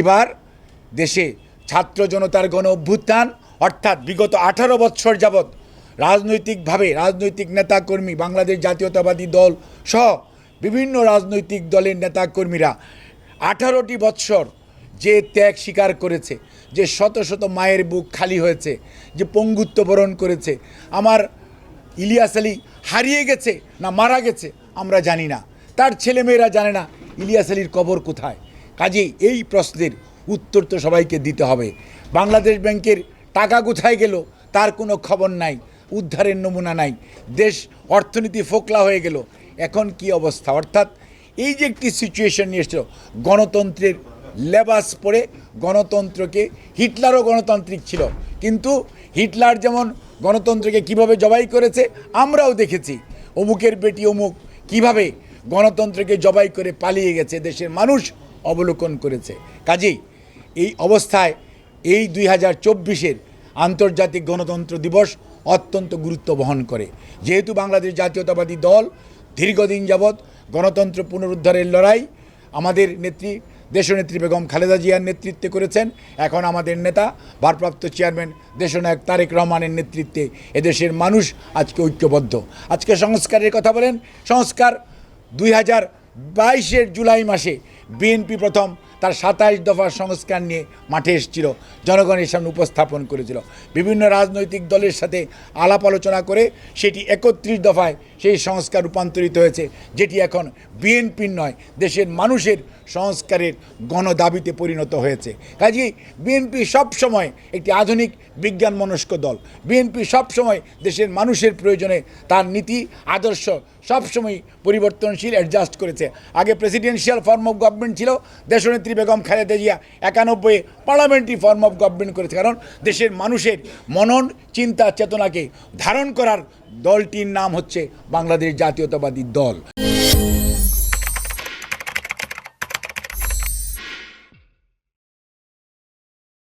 এবার দেশে ছাত্র জনতার গণ অভ্যুত্থান, অর্থাৎ বিগত আঠারো বৎসর যাবৎ রাজনৈতিকভাবে রাজনৈতিক নেতাকর্মী, বাংলাদেশ জাতীয়তাবাদী দল সহ বিভিন্ন রাজনৈতিক দলের নেতাকর্মীরা আঠারোটি বৎসর যে ত্যাগ স্বীকার করেছে, যে শত শত মায়ের বুক খালি হয়েছে, যে পঙ্গুত্ব বরণ করেছে, আমার ইলিয়াস আলী হারিয়ে গেছে না মারা গেছে, আমরা জানি না। তার ছেলেমেয়েরা জানে না ইলিয়াস আলীর কবর কোথায়। কাজেই এই প্রশ্নের উত্তর তো সবাইকে দিতে হবে। বাংলাদেশ ব্যাংকের টাকা কোথায় গেল তার কোনো খবর নাই, উদ্ধারের নমুনা নাই, দেশ, অর্থনীতি ফোকলা হয়ে গেল, এখন কি অবস্থা? অর্থাৎ এই যে একটি সিচুয়েশন নিয়ে এসেছিল, গণতন্ত্রের লেবাস পরে গণতন্ত্রকে হিটলারও গণতান্ত্রিক ছিল, কিন্তু হিটলার যেমন গণতন্ত্রকে কীভাবে জবাই করেছে, আমরাও দেখেছি। অমুকের বেটি অমুক কীভাবে গণতন্ত্রকে জবাই করে পালিয়ে গেছে, দেশের মানুষ অবলোকন করেছে। কাজেই এই অবস্থায় এই দুই হাজার চব্বিশের আন্তর্জাতিক গণতন্ত্র দিবস অত্যন্ত গুরুত্ব বহন করে। যেহেতু বাংলাদেশ জাতীয়তাবাদী দল, দীর্ঘদিন যাবৎ গণতন্ত্র পুনরুদ্ধারের লড়াই আমাদের নেত্রী, দেশনেত্রী বেগম খালেদা জিয়ার নেতৃত্বে করেছেন, এখন আমাদের নেতা, ভারপ্রাপ্ত চেয়ারম্যান দেশনায়ক তারেক রহমানের নেতৃত্বে এদেশের মানুষ আজকে ঐক্যবদ্ধ। আজকে সংস্কারের কথা বলেন, সংস্কার দুই হাজার বাইশের জুলাই মাসে বিএনপি প্রথম তার সাতাইশ দফার সংস্কার নিয়ে মাঠে এসেছিল, জনগণের সামনে উপস্থাপন করেছিল। বিভিন্ন রাজনৈতিক দলের সাথে আলাপ আলোচনা করে সেটি একত্রিশ দফায় সেই সংস্কার রূপান্তরিত হয়েছে, যেটি এখন বিএনপির নয়, দেশের মানুষের সংস্কারের গণদাবিতে পরিণত হয়েছে। কাজেই বিএনপি সবসময় একটি আধুনিক বিজ্ঞান মনস্ক দল। বিএনপি সবসময় দেশের মানুষের প্রয়োজনে তার নীতি, আদর্শ সবসময় পরিবর্তনশীল অ্যাডজাস্ট করেছে। আগে প্রেসিডেন্সিয়াল ফর্ম অফ গভর্নমেন্ট ছিল দেশনেত্রী বেগম খালেদা জিয়া একানব্বই পার্লামেন্টারি ফর্ম অফ গভর্নমেন্ট করেছে। কারণ দেশের মানুষের মনন, চিন্তা, চেতনাকে ধারণ করার দলটির নাম হচ্ছে বাংলাদেশ জাতীয়তাবাদী দল।